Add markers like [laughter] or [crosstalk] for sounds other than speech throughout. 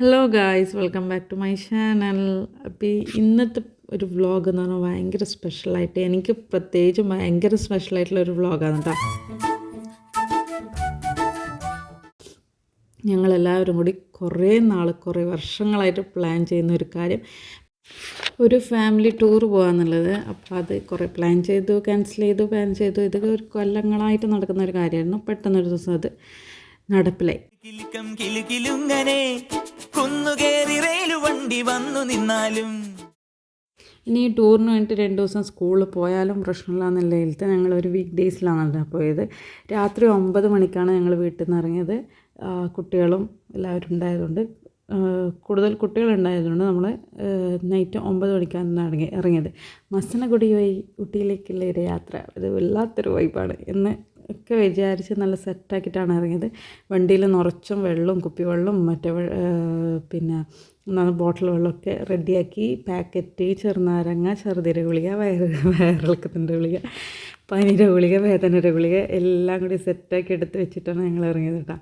Hello guys welcome back to my channel അപ്പോൾ ഇന്നത്തെ ഒരു വ്ളോഗ് എന്ന് പറഞ്ഞാൽ ഭയങ്കര സ്പെഷ്യലായിട്ട് എനിക്ക് പ്രത്യേകിച്ചും ഭയങ്കര സ്പെഷ്യലായിട്ടുള്ള ഒരു വ്ളോഗാണ് കേട്ടോ ഞങ്ങളെല്ലാവരും കൂടി കുറേ നാൾ കുറേ വർഷങ്ങളായിട്ട് പ്ലാൻ ചെയ്യുന്ന ഒരു കാര്യം. ഒരു ഫാമിലി ടൂർ പോകാന്നുള്ളത് അപ്പോൾ അത് കുറേ പ്ലാൻ ചെയ്തു ക്യാൻസൽ ചെയ്തു പ്ലാൻ ചെയ്തു. ഇതൊക്കെ ഒരു കൊല്ലങ്ങളായിട്ട് നടക്കുന്ന ഒരു കാര്യമായിരുന്നു. പെട്ടെന്നൊരു ദിവസം അത് നടപ്പിലായി. കുന്നുകേറി റെയിൽ വണ്ടി വന്നു നിന്നാലും. ഇനി ടൂറിന് വേണ്ടിയിട്ട് രണ്ട് ദിവസം സ്കൂളിൽ പോയാലും പ്രശ്നമില്ല എന്നുള്ള നിലയിലത്തെ ഞങ്ങൾ ഒരു വീക്ക് ഡേയ്സിലാണല്ലോ പോയത്. രാത്രി ഒമ്പത് മണിക്കാണ് ഞങ്ങൾ വീട്ടിൽ നിന്ന് ഇറങ്ങിയത്. കുട്ടികളും എല്ലാവരും ഉണ്ടായതുകൊണ്ട് കൂടുതൽ കുട്ടികളുണ്ടായതുകൊണ്ട് നമ്മൾ നൈറ്റ് ഒമ്പത് മണിക്കാണ് ഇറങ്ങി ഇറങ്ങിയത്. മസനഗുടി വഴി ഊട്ടിയിലേക്കുള്ള ഒരു യാത്ര. ഇത് വല്ലാത്തൊരു വൈബാണ് എന്ന് ഒക്കെ വിചാരിച്ച് നല്ല സെറ്റാക്കിയിട്ടാണ് ഇറങ്ങിയത്. വണ്ടിയിൽ നിറച്ചും വെള്ളവും കുപ്പിവെള്ളവും മറ്റേ പിന്നെ എന്താണ് ബോട്ടിൽ വെള്ളമൊക്കെ റെഡിയാക്കി പാക്കറ്റ് ചെറുനാരങ്ങ ചെറുതിര ഗുളിക വയറ് വയറിളക്കത്തിന്റെ ഗുളിക പനിയുടെ ഗുളിക വേദനയുടെ ഗുളിക എല്ലാം കൂടി സെറ്റാക്കി എടുത്ത് വെച്ചിട്ടാണ് ഞങ്ങൾ ഇറങ്ങിയത് കേട്ടോ.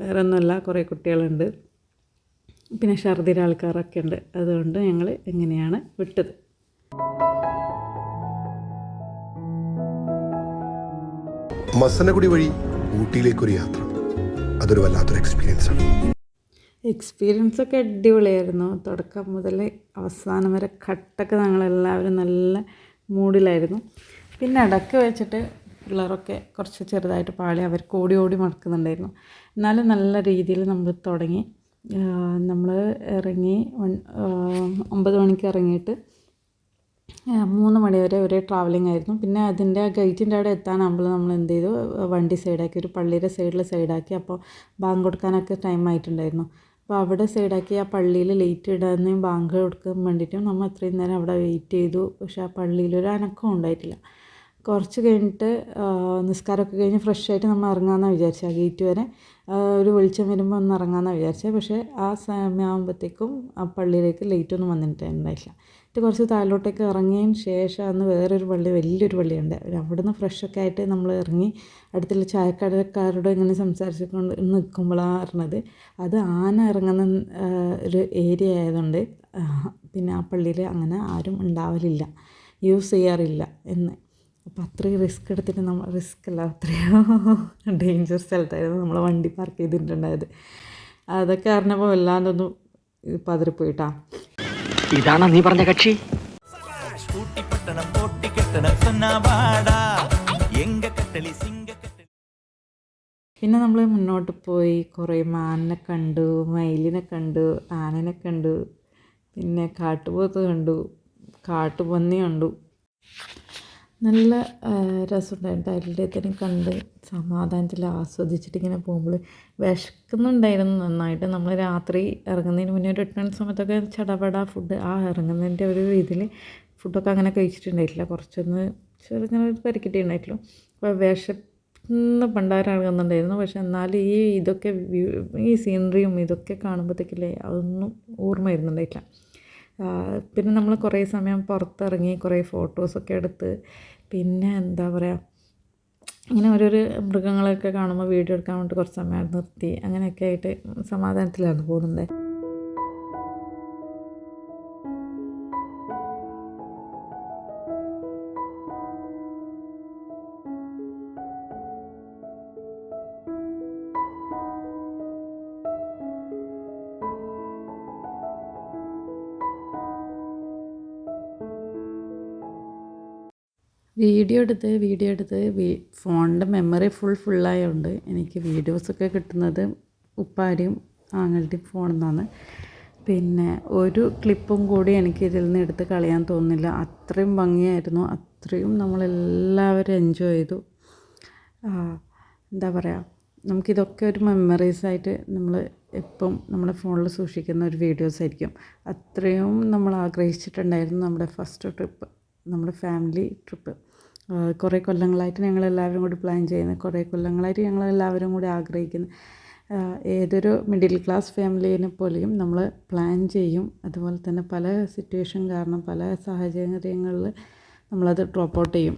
വേറെ ഒന്നുമല്ല കുറേ കുട്ടികളുണ്ട്. പിന്നെ ഷർദിര ആൾക്കാരൊക്കെ ഉണ്ട്. അതുകൊണ്ട് ഞങ്ങൾ എങ്ങനെയാണ് വിട്ടത്. മസനഗുഡി വഴി ഊട്ടിയിലേക്കൊരു യാത്ര. അതൊരു വല്ലാത്തൊരു എക്സ്പീരിയൻസ് ആണ്. എക്സ്പീരിയൻസ് ഒക്കെ അടിപൊളിയായിരുന്നു. തുടക്കം മുതൽ അവസാനം വരെ കട്ടൊക്കെ ഞങ്ങളെല്ലാവരും നല്ല മൂഡിലായിരുന്നു. പിന്നെ ഇടയ്ക്ക് വെച്ചിട്ട് പിള്ളേരൊക്കെ കുറച്ച് ചെറുതായിട്ട് പാളി അവർ ഓടി ഓടി മടക്കുന്നുണ്ടായിരുന്നു എന്നാലും നല്ല രീതിയിൽ നമ്മൾ തുടങ്ങി. നമ്മൾ ഇറങ്ങി ഒമ്പത് മണിക്ക് ഇറങ്ങിയിട്ട് മൂന്ന് മണി വരെ ഒരേ ട്രാവലിംഗ് ആയിരുന്നു. പിന്നെ അതിന്റെ ഗേറ്റിന്റെ അവിടെ എത്താനാകുമ്പോൾ നമ്മൾ എന്ത് ചെയ്തു? വണ്ടി സൈഡാക്കി ഒരു പള്ളിയുടെ സൈഡിൽ സൈഡാക്കി അപ്പോൾ ബാങ്ക് കൊടുക്കാനൊക്കെ ടൈം ആയിട്ടുണ്ടായിരുന്നു. അപ്പോൾ അവിടെ സൈഡാക്കി ആ പള്ളിയിൽ ലേറ്റ് ഇടാനും ബാങ്ക് കൊടുക്കാൻ വേണ്ടിയിട്ടും നമ്മൾ അത്രയും നേരം അവിടെ വെയിറ്റ് ചെയ്തു. പക്ഷേ ആ പള്ളിയിൽ ഒരു അനക്കം ഉണ്ടായിട്ടില്ല. കുറച്ച് കഴിഞ്ഞിട്ട് ആ, നിസ്കാരമൊക്കെ കഴിഞ്ഞ് ഫ്രഷ് ആയിട്ട് നമ്മൾ ഇറങ്ങാമെന്നാണ് വിചാരിച്ചത്. ആ ഗേറ്റ് വരെ ഒരു വെളിച്ചം വരുമ്പോൾ ഒന്ന് ഇറങ്ങാമെന്നാണ് വിചാരിച്ചത്. പക്ഷേ ആ സമയമാകുമ്പോഴത്തേക്കും ആ പള്ളിയിലേക്ക് ലേറ്റ് ഒന്നും വന്നിട്ടുണ്ടായില്ല. ഇത് കുറച്ച് താഴോട്ടേക്ക് ഇറങ്ങിയതിന് ശേഷം അന്ന് വേറൊരു പള്ളി വലിയൊരു പള്ളിയുണ്ട്. അവിടെ നിന്ന് ഫ്രഷൊക്കെ ആയിട്ട് നമ്മൾ ഇറങ്ങി അടുത്തുള്ള ചായക്കടക്കാരോട് ഇങ്ങനെ സംസാരിച്ചുകൊണ്ട് നിൽക്കുമ്പോഴാണ് അറിഞ്ഞത് അത് ആന ഇറങ്ങുന്ന ഒരു ഏരിയ ആയതുകൊണ്ട് പിന്നെ ആ പള്ളിയിൽ അങ്ങനെ ആരും ഉണ്ടാവലില്ല. യൂസ് ചെയ്യാറില്ല എന്ന്. അപ്പോൾ അത്രയും റിസ്ക് എടുത്തിട്ട് നമ്മൾ റിസ്ക് അല്ല അത്രയും [laughs] ഡേഞ്ചർ സ്ഥലത്തായിരുന്നു നമ്മൾ വണ്ടി പാർക്ക് ചെയ്തിട്ടുണ്ടായത്. അതൊക്കെ അറിഞ്ഞപ്പോൾ വല്ലാണ്ടൊന്നും പതറിപ്പോയിട്ടാ. ഇതാണോ നീ പറഞ്ഞ കക്ഷി? പിന്നെ നമ്മൾ മുന്നോട്ട് പോയി കുറേ മാനിനെ കണ്ടു മയിലിനെ കണ്ടു ആനനെ കണ്ടു പിന്നെ കാട്ടുപോത്ത് കണ്ടു കാട്ടുപന്നി കണ്ടു. നല്ല രസമുണ്ടായിരുന്നു. അതിലേത്തനും കണ്ട് സമാധാനത്തിൽ ആസ്വദിച്ചിട്ട് ഇങ്ങനെ പോകുമ്പോൾ വിശക്കുന്നുണ്ടായിരുന്നു നന്നായിട്ട്. നമ്മൾ രാത്രി ഇറങ്ങുന്നതിന് മുന്നേ ഒരു എട്ട് മണി സമയത്തൊക്കെ ചടപട ഫുഡ് ആ ഇറങ്ങുന്നതിന്റെ ഒരു ഇതിൽ ഫുഡൊക്കെ അങ്ങനെ കഴിച്ചിട്ടുണ്ടായിട്ടില്ല. കുറച്ചൊന്ന് ചെറുങ്ങനെ പരിക്കിട്ടുണ്ടായിട്ടുള്ളൂ അപ്പോൾ വിശന്ന് പണ്ടാരം ഇറങ്ങുന്നുണ്ടായിരുന്നു. പക്ഷെ എന്നാലും ഈ ഇതൊക്കെ ഈ സീനറിയും ഇതൊക്കെ കാണുമ്പോഴത്തേക്കില്ലേ അതൊന്നും ഓർമ്മ വരുന്നുണ്ടായിട്ടില്ല. പിന്നെ നമ്മൾ കുറേ സമയം പുറത്തിറങ്ങി കുറേ ഫോട്ടോസൊക്കെ എടുത്ത് പിന്നെ എന്താ പറയുക ഇങ്ങനെ ഓരോരോ മൃഗങ്ങളൊക്കെ കാണുമ്പോൾ വീഡിയോ എടുക്കാൻ വേണ്ടി കുറച്ച് സമയം നിർത്തി അങ്ങനെയൊക്കെ ആയിട്ട് സമാധാനത്തിലാണ് പോകുന്നത്. വീഡിയോ എടുത്ത് വീഡിയോ എടുത്ത് ഫോണിന്റെ മെമ്മറി ഫുൾ ഫുള്ളായതുകൊണ്ട് എനിക്ക് വീഡിയോസൊക്കെ കിട്ടുന്നത് ഉപ്പാരും ആങ്ങളുടെയും ഫോണിൽ നിന്നാണ് പിന്നെ ഒരു ക്ലിപ്പും കൂടി എനിക്ക് ഇതിൽ നിന്ന് എടുത്ത് കളയാൻ തോന്നുന്നില്ല. അത്രയും ഭംഗിയായിരുന്നു. അത്രയും നമ്മളെല്ലാവരും എൻജോയ് ചെയ്തു. എന്താ പറയുക നമുക്കിതൊക്കെ ഒരു മെമ്മറീസായിട്ട് നമ്മൾ എപ്പം നമ്മുടെ ഫോണിൽ സൂക്ഷിക്കുന്ന ഒരു വീഡിയോസ് ആയിരിക്കും. അത്രയും നമ്മൾ ആഗ്രഹിച്ചിട്ടുണ്ടായിരുന്നു നമ്മുടെ ഫസ്റ്റ് ട്രിപ്പ് നമ്മുടെ ഫാമിലി ട്രിപ്പ് കുറേ കൊല്ലങ്ങളായിട്ട് ഞങ്ങൾ എല്ലാവരും കൂടി പ്ലാൻ ചെയ്യുന്നത് കുറേ കൊല്ലങ്ങളായിട്ട് ഞങ്ങൾ എല്ലാവരും കൂടി ആഗ്രഹിക്കുന്നത് ഏതൊരു മിഡിൽ ക്ലാസ് ഫാമിലിനെ പോലെയും നമ്മൾ പ്ലാൻ ചെയ്യും. അതുപോലെ തന്നെ പല സിറ്റുവേഷൻ കാരണം പല സാഹചര്യങ്ങളിൽ നമ്മളത് ഡ്രോപ്പ് ഔട്ട് ചെയ്യും.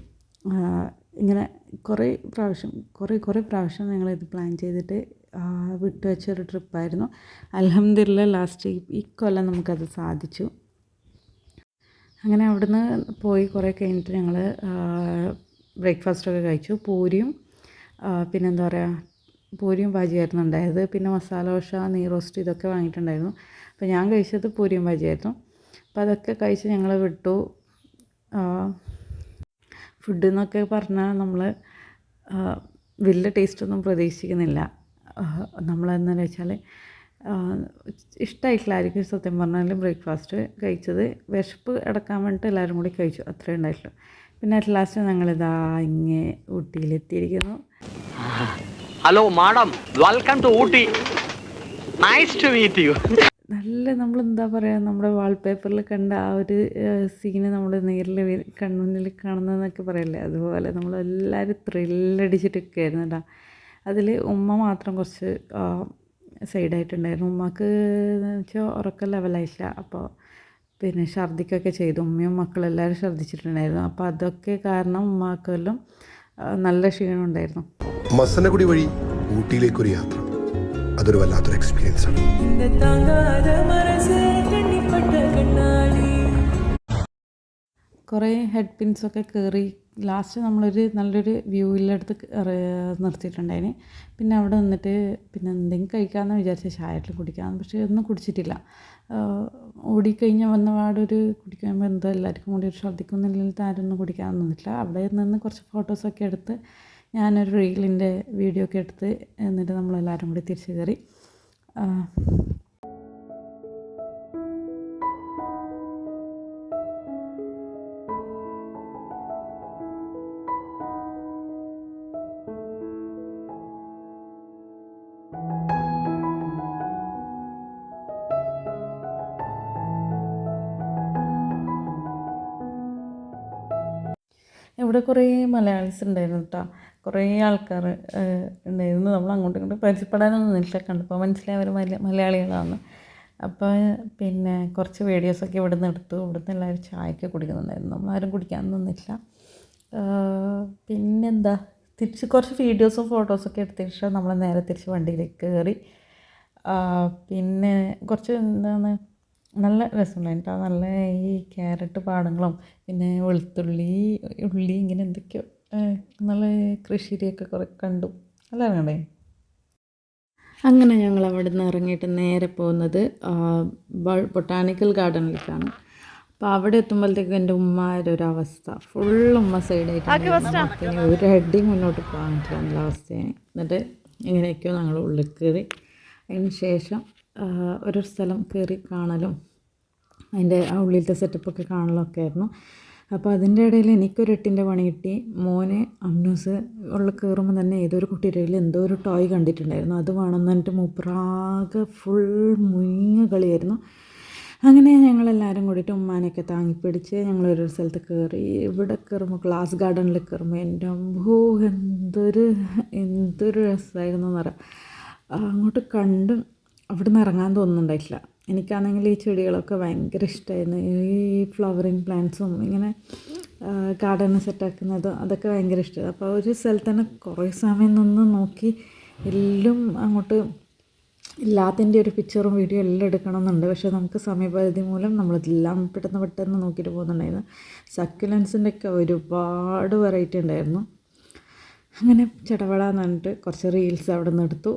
ഇങ്ങനെ കുറേ പ്രാവശ്യം കുറേ കുറേ പ്രാവശ്യം ഞങ്ങളിത് പ്ലാൻ ചെയ്തിട്ട് വിട്ടുവെച്ചൊരു ട്രിപ്പായിരുന്നു അലഹമ്മദില്ല ലാസ്റ്റ് ഈ കൊല്ലം നമുക്കത് സാധിച്ചു. അങ്ങനെ അവിടുന്ന് പോയി കുറേ കഴിഞ്ഞിട്ട് ഞങ്ങൾ ബ്രേക്ക്ഫാസ്റ്റൊക്കെ കഴിച്ചു. പൂരിയും പിന്നെന്താ പറയുക പൂരിയും ഭാജിയായിരുന്നു ഉണ്ടായത്. പിന്നെ മസാല ദോശ നീ റോസ്റ്റ് ഇതൊക്കെ വാങ്ങിയിട്ടുണ്ടായിരുന്നു. അപ്പോൾ ഞാൻ കഴിച്ചത് പൂരിയും ഭാജിയായിരുന്നു. അപ്പോൾ അതൊക്കെ കഴിച്ച് ഞങ്ങൾ വിട്ടു. ഫുഡ് എന്നൊക്കെ പറഞ്ഞാൽ നമ്മൾ വലിയ ടേസ്റ്റൊന്നും പ്രതീക്ഷിക്കുന്നില്ല. നമ്മളെന്നു വെച്ചാൽ ഇഷ്ടമായിട്ടില്ലായിരിക്കും സത്യം പറഞ്ഞാൽ ബ്രേക്ക്ഫാസ്റ്റ് കഴിച്ചത്. വിശപ്പ് അടക്കാൻ വേണ്ടിയിട്ട് എല്ലാവരും കൂടി കഴിച്ചു. അത്രേ ഉണ്ടായിട്ടുള്ളൂ. പിന്നെ അറ്റ് ലാസ്റ്റ് ഞങ്ങളിതാ ഇങ്ങേ ഊട്ടിയിലെത്തിയിരിക്കുന്നു. Hello madam welcome to Ooty. Nice to meet you നല്ല നമ്മൾ എന്താ പറയുക നമ്മുടെ വാൾപേപ്പറിൽ കണ്ട ആ ഒരു സീന് നമ്മൾ നേരിൽ കൺമുന്നിൽ കാണുന്നതെന്നൊക്കെ പറയല്ലേ? അതുപോലെ നമ്മൾ എല്ലാവരും നമ്മളെല്ലാവരും ത്രില്ലടിച്ചിട്ടൊക്കെയായിരുന്നു കേട്ടോ അതിൽ ഉമ്മ മാത്രം കുറച്ച് സൈഡായിട്ടുണ്ടായിരുന്നു. ഉമ്മക്ക് വെച്ചാൽ ഉറക്കം ലെവലായില്ല അപ്പോൾ പിന്നെ ഛർദിക്കൊക്കെ ചെയ്തു. ഉമ്മയും മക്കളെല്ലാവരും ഛർദിച്ചിട്ടുണ്ടായിരുന്നു. അപ്പോൾ അതൊക്കെ കാരണം ഉമ്മാക്കെല്ലാം നല്ല ക്ഷീണം ഉണ്ടായിരുന്നു. മസനഗുടി വഴി ഊട്ടിയിലേക്കൊരു യാത്ര. അതൊരു വല്ലാത്തൊരു എക്സ്പീരിയൻസ് ആണ്. കുറേ ഹെഡ് പിൻസൊക്കെ കയറി ലാസ്റ്റ് നമ്മളൊരു നല്ലൊരു വ്യൂവിലെടുത്ത് നിർത്തിയിട്ടുണ്ടായിന്. പിന്നെ അവിടെ നിന്നിട്ട് പിന്നെ എന്തെങ്കിലും കഴിക്കാമെന്ന് വിചാരിച്ച ചായട്ടിൽ കുടിക്കാമെന്ന് പക്ഷേ ഒന്നും കുടിച്ചിട്ടില്ല. ഓടിക്കഴിഞ്ഞ് വന്ന പാടൊരു കുടിക്കുമ്പോൾ എന്തോ എല്ലാവർക്കും കൂടി ഒരു ശ്രദ്ധിക്കുന്നില്ലെങ്കിൽ ആരൊന്നും കുടിക്കാൻ നിന്നിട്ടില്ല. അവിടെ നിന്ന് കുറച്ച് ഫോട്ടോസൊക്കെ എടുത്ത് ഞാനൊരു റീലിന്റെ വീഡിയോ ഒക്കെ എടുത്ത് എന്നിട്ട് നമ്മളെല്ലാവരും കൂടി തിരിച്ചു കയറി. ഇവിടെ കുറേ മലയാളീസ് ഉണ്ടായിരുന്നു കേട്ടോ കുറേ ആൾക്കാർ ഉണ്ടായിരുന്നു. നമ്മൾ അങ്ങോട്ടും ഇങ്ങോട്ടും പരിചയപ്പെടാനൊന്നും നിന്നില്ല കണ്ടപ്പോൾ മനസ്സിലായി അവർ മല മലയാളികളാണ് അപ്പോൾ പിന്നെ കുറച്ച് വീഡിയോസൊക്കെ ഇവിടെ നിന്ന് എടുത്തു. ഇവിടെ നിന്ന് എല്ലാവരും ചായയൊക്കെ കുടിക്കുന്നുണ്ടായിരുന്നു. നമ്മളാരും കുടിക്കാൻ നിന്നില്ല പിന്നെന്താ? തിരിച്ച് കുറച്ച് വീഡിയോസും ഫോട്ടോസൊക്കെ എടുത്തതിന് ശേഷം നമ്മൾ നേരെ തിരിച്ച് വണ്ടിയിലേക്ക് കയറി. പിന്നെ കുറച്ച് എന്താണ് നല്ല രസമുണ്ടായിരുന്നു കേട്ടോ നല്ല ഈ ക്യാരറ്റ് പാടങ്ങളും പിന്നെ വെളുത്തുള്ളി ഉള്ളി ഇങ്ങനെ എന്തൊക്കെയോ നല്ല കൃഷിരിയൊക്കെ കുറേ കണ്ടു. നല്ല കണ്ടേ അങ്ങനെ ഞങ്ങൾ അവിടെ നിന്ന് ഇറങ്ങിയിട്ട് നേരെ പോകുന്നത് ബൊട്ടാണിക്കൽ ഗാർഡനിലേക്കാണ്. അപ്പോൾ അവിടെ എത്തുമ്പോഴത്തേക്കും എന്റെ ഉമ്മാരുടെ ഒരു അവസ്ഥ. ഫുൾ ഉമ്മ സൈഡായിട്ട് ഒരു അടി മുന്നോട്ട് പോകാൻ പറ്റില്ല എന്നുള്ള അവസ്ഥയാണ്. എന്നിട്ട് ഇങ്ങനെയൊക്കെയോ ഞങ്ങൾ ഉള്ളിൽ കയറി. അതിന് ശേഷം ഒരു സ്ഥലം കയറി കാണലും അതിന്റെ ആ ഉള്ളിലത്തെ സെറ്റപ്പൊക്കെ കാണലൊക്കെ ആയിരുന്നു. അപ്പോൾ അതിന്റെ ഇടയിൽ എനിക്കൊരു എട്ടിന്റെ പണി കിട്ടി. മോന് അമ്നൂസ് ഉള്ള കയറുമ്പോൾ തന്നെ ഏതൊരു കുട്ടിയുടെ ഇടയിൽ എന്തോ ഒരു ടോയ് കണ്ടിട്ടുണ്ടായിരുന്നു. അത് വേണമെന്ന് പറഞ്ഞിട്ട് മൂപ്പറാകെ ഫുൾ മുങ്ങ കളിയായിരുന്നു. അങ്ങനെ ഞങ്ങളെല്ലാവരും കൂടിയിട്ട് ഉമ്മാനെയൊക്കെ താങ്ങിപ്പിടിച്ച് ഞങ്ങളൊരു സ്ഥലത്ത് കയറി ഇവിടെ കയറുമ്പോൾ ഗ്ലാസ് ഗാർഡനിൽ കയറുമ്പോൾ എന്റെ അമ്പോ എന്തൊരു എന്തൊരു രസമായിരുന്നു എന്ന് പറയാം. അങ്ങോട്ട് കണ്ട് അവിടെ നിന്ന് ഇറങ്ങാൻ തോന്നുന്നുണ്ടായിട്ടില്ല. എനിക്കാണെങ്കിൽ ഈ ചെടികളൊക്കെ ഭയങ്കര ഇഷ്ടമായിരുന്നു ഈ ഫ്ലവറിങ് പ്ലാന്റ്സും ഇങ്ങനെ ഗാർഡൻ സെറ്റാക്കുന്നതും അതൊക്കെ ഭയങ്കര ഇഷ്ടമാണ് അപ്പോൾ ഒരു സ്ഥലത്ത് തന്നെ കുറേ സമയം നിന്ന് നോക്കി എല്ലാം അങ്ങോട്ട് എല്ലാത്തിന്റെ ഒരു പിക്ചറും വീഡിയോ എല്ലാം എടുക്കണമെന്നുണ്ട്. പക്ഷേ നമുക്ക് സമയപരിധി മൂലം നമ്മളെല്ലാം പെട്ടെന്ന് പെട്ടെന്ന് നോക്കിയിട്ട് പോകുന്നുണ്ടായിരുന്നു. സക്യുലൻസിന്റെ ഒക്കെ ഒരുപാട് വെറൈറ്റി ഉണ്ടായിരുന്നു. അങ്ങനെ ചടപടാന്ന് പറഞ്ഞിട്ട് കുറച്ച് റീൽസ് അവിടെ നിന്ന് എടുത്തു.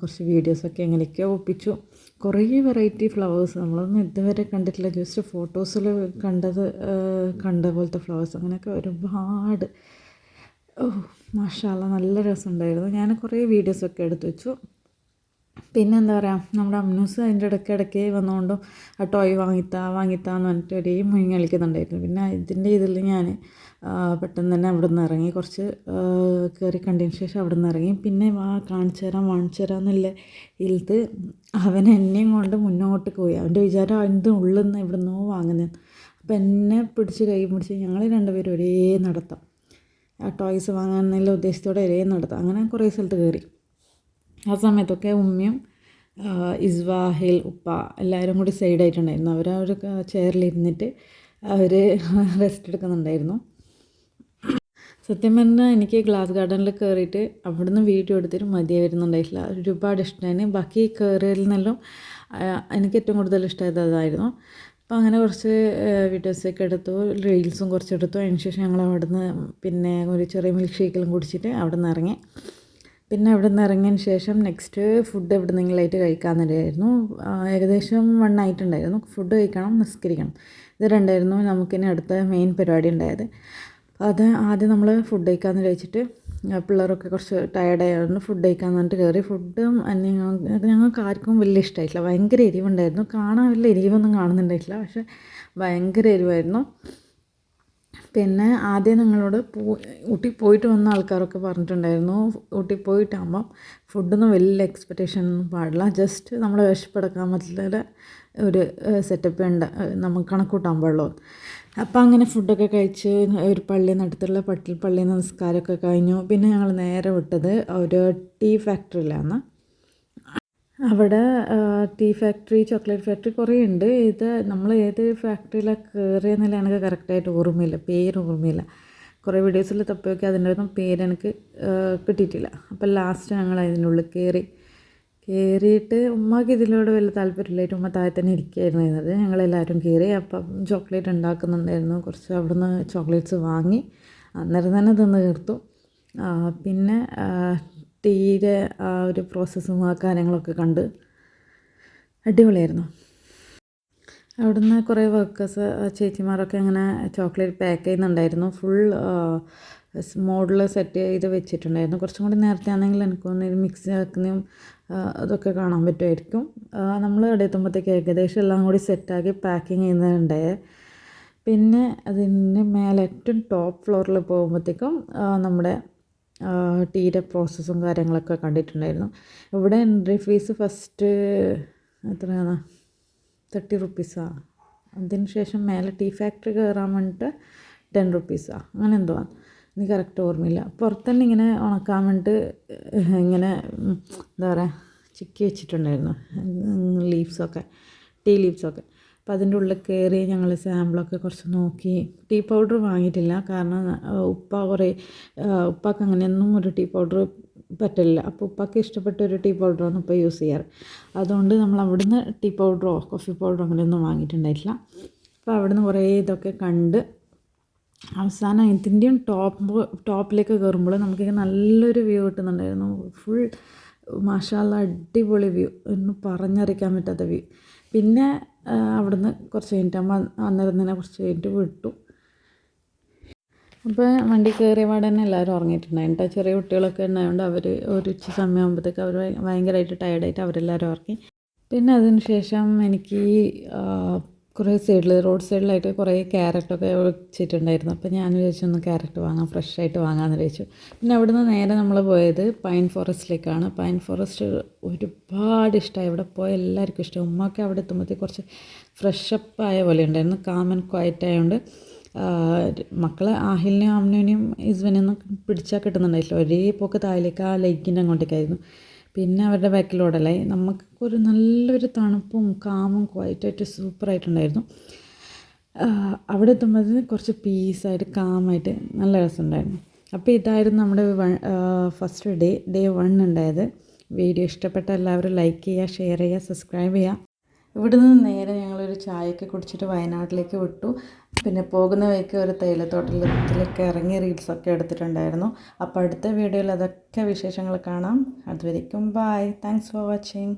കുറച്ച് വീഡിയോസൊക്കെ എങ്ങനെയൊക്കെയോ ഒപ്പിച്ചു. കുറേ വെറൈറ്റി ഫ്ലവേഴ്സ് നമ്മളൊന്നും ഇതുവരെ കണ്ടിട്ടില്ല. ജസ്റ്റ് ഫോട്ടോസിൽ കണ്ടത് കണ്ട പോലത്തെ ഫ്ലവേഴ്സ് അങ്ങനെയൊക്കെ ഒരുപാട്. ഓ മാഷാല്ല നല്ല രസമുണ്ടായിരുന്നു. ഞാൻ കുറേ വീഡിയോസൊക്കെ എടുത്തു വെച്ചു. പിന്നെ എന്താ പറയുക നമ്മുടെ അമ്നൂസ് അതിന്റെ ഇടയ്ക്ക് ഇടയ്ക്ക് വന്നുകൊണ്ടും ആ ടോയ് വാങ്ങിത്താ വാങ്ങിത്താന്ന് പറഞ്ഞിട്ട് ഒരേ മുങ്ങി കളിക്കുന്നുണ്ടായിരുന്നു. പിന്നെ ഇതിന്റെ ഇതിൽ ഞാൻ പെട്ടെന്ന് തന്നെ അവിടെ നിന്ന് ഇറങ്ങി. കുറച്ച് കയറി കണ്ടതിന് ശേഷം അവിടെ നിന്ന് ഇറങ്ങി. പിന്നെ ആ കാണിച്ചു തരാം കാണിച്ചു തരാം എന്നുള്ള ഇത് അവൻ എന്നെയും കൊണ്ട് മുന്നോട്ട് പോയി. അവന്റെ വിചാരം എന്ത് ഉള്ളിൽ നിന്ന് ഇവിടെ നിന്നോ വാങ്ങുന്നത് അപ്പം എന്നെ പിടിച്ച് കൈ പിടിച്ച് ഞങ്ങൾ രണ്ടുപേരും ഒരേ നടത്താം. ആ ടോയ്സ് വാങ്ങാനുള്ള ഉദ്ദേശത്തോടെ ഒരേ നടത്താം. അങ്ങനെ കുറേ സ്ഥലത്ത് കയറി ആ സമയത്തൊക്കെ ഉമ്മയും ഇസ്വാഹിൽ ഉപ്പ എല്ലാവരും കൂടി സൈഡായിട്ടുണ്ടായിരുന്നു. അവർ അവർ ചെയറിലിരുന്നിട്ട് അവർ റെസ്റ്റ് [laughs] എടുക്കുന്നുണ്ടായിരുന്നു. സത്യം പറഞ്ഞാൽ എനിക്ക് ഗ്ലാസ് ഗാർഡനിൽ കയറിയിട്ട് അവിടുന്ന് വീഡിയോ എടുത്തിട്ട് മതിയെ വരുന്നുണ്ടായിട്ടില്ല ഒരുപാട് ഇഷ്ടമാണ് ബാക്കി കയറിയതിൽ നിന്നെല്ലാം എനിക്ക് ഏറ്റവും കൂടുതൽ ഇഷ്ടമായത് അതായിരുന്നു. അപ്പോൾ അങ്ങനെ കുറച്ച് വീഡിയോസൊക്കെ എടുത്തു. റീൽസും കുറച്ച് എടുത്തു. അതിന് ശേഷം ഞങ്ങൾ അവിടുന്ന് പിന്നെ ഒരു ചെറിയ മിൽക്ക് ഷേക്കിലും കുടിച്ചിട്ട് അവിടെ നിന്ന് ഇറങ്ങി. പിന്നെ അവിടെ നിന്ന് ഇറങ്ങിയതിന് ശേഷം നെക്സ്റ്റ് ഫുഡ് എവിടെ നിന്നെങ്കിലായിട്ട് കഴിക്കാമെന്നില്ലായിരുന്നു ഏകദേശം വൺ ആയിട്ടുണ്ടായിരുന്നു ഫുഡ് കഴിക്കണം നിസ്കരിക്കണം. ഇത് രണ്ടായിരുന്നു നമുക്കിനി അടുത്ത മെയിൻ പരിപാടി ഉണ്ടായത്. അത് ആദ്യം നമ്മൾ ഫുഡ് കഴിക്കാമെന്ന് കഴിച്ചിട്ട് ആ, പിള്ളേരൊക്കെ കുറച്ച് ടയർഡായതുകൊണ്ട് ഫുഡ് കഴിക്കാമെന്ന് പറഞ്ഞിട്ട് കയറി. ഫുഡും ഞങ്ങൾക്ക് ഞങ്ങൾക്ക് ആർക്കും വലിയ ഇഷ്ടമായിട്ടില്ല. ഭയങ്കര എരിവുണ്ടായിരുന്നു. കാണാൻ വലിയ എരിവൊന്നും കാണുന്നുണ്ടായിട്ടില്ല. പക്ഷേ ഭയങ്കര എരിവായിരുന്നു. പിന്നെ ആദ്യം നിങ്ങളോട് പോ ഊട്ടി പോയിട്ട് വന്ന ആൾക്കാരൊക്കെ പറഞ്ഞിട്ടുണ്ടായിരുന്നു. ഊട്ടി പോയിട്ടാകുമ്പം ഫുഡൊന്നും വലിയ എക്സ്പെക്റ്റേഷൻ ഒന്നും പാടില്ല. ജസ്റ്റ് നമ്മളെ വിശപ്പെടുക്കാൻ പറ്റുന്ന ഒരു സെറ്റപ്പ് ഉണ്ട് നമുക്ക് കണക്കൂട്ടാൻ പാടുള്ളൂ. അപ്പം അങ്ങനെ ഫുഡൊക്കെ കഴിച്ച് ഒരു പള്ളി നടുത്തുള്ള പട്ടിൽ പള്ളി നമസ്കാരമൊക്കെ കഴിഞ്ഞു. പിന്നെ ഞങ്ങൾ നേരെ വിട്ടത് ഒരു ടീ ഫാക്ടറിയിലാണ്. അവിടെ ടീ ഫാക്ടറി ചോക്ലേറ്റ് ഫാക്ടറി കുറേ ഉണ്ട്. ഇത് നമ്മൾ ഏത് ഫാക്ടറിയിലാണ് കയറിയെന്നില്ല എനിക്ക് കറക്റ്റായിട്ട് ഓർമ്മയില്ല. പേര് ഓർമ്മയില്ല. കുറേ വീഡിയോസിൽ തപ്പിയൊക്കെ അതിന്റെ ഒന്നും പേര് എനിക്ക് കിട്ടിയിട്ടില്ല. അപ്പോൾ ലാസ്റ്റ് ഞങ്ങൾ അതിനുള്ളിൽ കയറി. കയറിയിട്ട് ഉമ്മക്ക് ഇതിനോട് വലിയ താല്പര്യമില്ലായിട്ട് ഉമ്മ താഴെ തന്നെ ഇരിക്കുകയായിരുന്നു. ഇരുന്നത് ഞങ്ങളെല്ലാവരും കയറി അപ്പം ചോക്ലേറ്റ് ഉണ്ടാക്കുന്നുണ്ടായിരുന്നു. കുറച്ച് അവിടുന്ന് ചോക്ലേറ്റ്സ് വാങ്ങി അന്നേരം തന്നെ തിന്ന് തീർത്തു. പിന്നെ ടീയുടെ ആ ഒരു പ്രോസസ്സും ആ കാര്യങ്ങളൊക്കെ കണ്ട് അടിപൊളിയായിരുന്നു. അവിടുന്ന് കുറേ വർക്കേഴ്സ് ചേച്ചിമാരൊക്കെ അങ്ങനെ ചോക്ലേറ്റ് പാക്ക് ചെയ്യുന്നുണ്ടായിരുന്നു. ഫുൾ മോഡിൽ സെറ്റ് ചെയ്ത് വെച്ചിട്ടുണ്ടായിരുന്നു. കുറച്ചും കൂടി നേരത്തെ ആണെങ്കിൽ എനിക്ക് തോന്നുന്നു മിക്സ് ആക്കുന്നതും അതൊക്കെ കാണാൻ പറ്റുമായിരിക്കും. നമ്മൾ അവിടെ എത്തുമ്പോഴത്തേക്ക് ഏകദേശം എല്ലാം കൂടി സെറ്റാക്കി പാക്കിങ് ചെയ്യുന്നുണ്ട്. പിന്നെ അതിന്റെ മേലെ ഏറ്റവും ടോപ്പ് ഫ്ലോറിൽ പോകുമ്പോഴത്തേക്കും നമ്മുടെ ടീയുടെ പ്രോസസ്സും കാര്യങ്ങളൊക്കെ കണ്ടിട്ടുണ്ടായിരുന്നു. ഇവിടെ എൻട്രി ഫീസ് ഫസ്റ്റ് എത്രയാണ്? തേർട്ടി റുപ്പീസാണ് അതിന് ശേഷം മേലെ ടീ ഫാക്ടറി കയറാൻ വേണ്ടിയിട്ട് ടെൻ റുപ്പീസാണ് അങ്ങനെ എന്തോ ആണ്. എനിക്ക് കറക്റ്റ് ഓർമ്മയില്ല. പുറത്തന്നെ ഇങ്ങനെ ഉണക്കാൻ വേണ്ടിയിട്ട് ഇങ്ങനെ എന്താ പറയുക ചിക്കി വെച്ചിട്ടുണ്ടായിരുന്നു. ലീവ്സൊക്കെ ടീ ലീവ്സൊക്കെ അപ്പോൾ അതിന്റെ ഉള്ളിൽ കയറി ഞങ്ങൾ സാമ്പിളൊക്കെ കുറച്ച് നോക്കി. ടീ പൗഡർ വാങ്ങിയിട്ടില്ല. കാരണം ഉപ്പ കുറേ ഉപ്പാക്ക് അങ്ങനെയൊന്നും ഒരു ടീ പൗഡർ പറ്റില്ല. അപ്പോൾ ഉപ്പാക്ക് ഇഷ്ടപ്പെട്ട ഒരു ടീ പൗഡറാണ് ഇപ്പോൾ യൂസ് ചെയ്യാറ്. അതുകൊണ്ട് നമ്മൾ അവിടുന്ന് ടീ പൗഡറോ കോഫി പൗഡറോ അങ്ങനെയൊന്നും വാങ്ങിയിട്ടുണ്ടായിട്ടില്ല. അപ്പോൾ അവിടുന്ന് കുറേ ഇതൊക്കെ കണ്ട് അവസാനം ഇതിന്റെയും ടോപ്പ് ടോപ്പിലേക്ക് കയറുമ്പോൾ നമുക്കിങ്ങനെ നല്ലൊരു വ്യൂ കിട്ടുന്നുണ്ടായിരുന്നു. ഫുൾ മാഷാല്ല അടിപൊളി വ്യൂ ഒന്നും പറഞ്ഞറിയിക്കാൻ പറ്റാത്ത വ്യൂ പിന്നെ അവിടുന്ന് കുറച്ച് കഴിഞ്ഞിട്ട് അന്നേരം തന്നെ കുറച്ച് കഴിഞ്ഞിട്ട് വിട്ടു. അപ്പോൾ വണ്ടി കയറിയ പാടെ തന്നെ എല്ലാവരും ഉറങ്ങിയിട്ടുണ്ടായിരുന്നു. കേട്ടോ ചെറിയ കുട്ടികളൊക്കെ ഉണ്ടായതുകൊണ്ട് അവർ ഒരു ഉച്ച സമയമാകുമ്പോഴത്തേക്ക് അവർ ഭയങ്കരമായിട്ട് ടയർഡായിട്ട് അവരെല്ലാവരും ഉറങ്ങി. പിന്നെ അതിന് ശേഷം എനിക്ക് കുറേ സൈഡിൽ റോഡ് സൈഡിലായിട്ട് കുറേ ക്യാരറ്റൊക്കെ വെച്ചിട്ടുണ്ടായിരുന്നു. അപ്പോൾ ഞാൻ വിചാരിച്ചു ഒന്ന് ക്യാരറ്റ് വാങ്ങാം ഫ്രഷ് ആയിട്ട് വാങ്ങാമെന്ന് വിചാരിച്ചു. പിന്നെ അവിടുന്ന് നേരെ നമ്മൾ പോയത് പൈൻ ഫോറസ്റ്റിലേക്കാണ് പൈൻ ഫോറസ്റ്റ് ഒരുപാട് ഇഷ്ടമായി അവിടെ പോയ എല്ലാവർക്കും ഇഷ്ടമായി ഉമ്മയൊക്കെ അവിടെ എത്തുമ്പോഴത്തേക്ക് കുറച്ച് ഫ്രഷപ്പ് ആയ പോലെ ഉണ്ടായിരുന്നു. കാമൻ ക്വയറ്റ് ആയതുകൊണ്ട് മക്കളെ ആഹിലിനെയും അമ്നുവിനെയും ഇസ്വനെയൊന്നും പിടിച്ചാൽ കിട്ടുന്നുണ്ടായിട്ടില്ല. ഒരേ പോക്ക് താഴേക്ക് ആ ലൈക്കിന്റെ അങ്ങോട്ടേക്കായിരുന്നു. പിന്നെ അവരുടെ ബാക്കിലോടല്ലേ? നമുക്ക് ഒരു നല്ലൊരു തണുപ്പും കാമും ക്വയറ്റായിട്ട് സൂപ്പറായിട്ടുണ്ടായിരുന്നു. അവിടെ എത്തുമ്പോൾ കുറച്ച് പീസായിട്ട് കാമായിട്ട് നല്ല രസമുണ്ടായിരുന്നു. അപ്പോൾ ഇതായിരുന്നു നമ്മുടെ ഫസ്റ്റ് ഡേ ഡേ വൺ ഉണ്ടായത്. വീഡിയോ ഇഷ്ടപ്പെട്ട എല്ലാവരും ലൈക്ക് ചെയ്യുക ഷെയർ ചെയ്യുക സബ്സ്ക്രൈബ് ചെയ്യുക. ഇവിടെ നിന്ന് നേരെ ഞങ്ങളൊരു ചായയൊക്കെ കുടിച്ചിട്ട് വയനാട്ടിലേക്ക് വിട്ടു. പിന്നെ പോകുന്ന വഴിക്ക് ഒരു തേയിലത്തോട്ടത്തിലൊക്കെ ഇറങ്ങി റീൽസൊക്കെ എടുത്തിട്ടുണ്ടായിരുന്നു. അപ്പോൾ അടുത്ത വീഡിയോയിൽ അതൊക്കെ വിശേഷങ്ങൾ കാണാം. അതുവരേക്കും ബായ് താങ്ക്സ് ഫോർ വാച്ചിങ്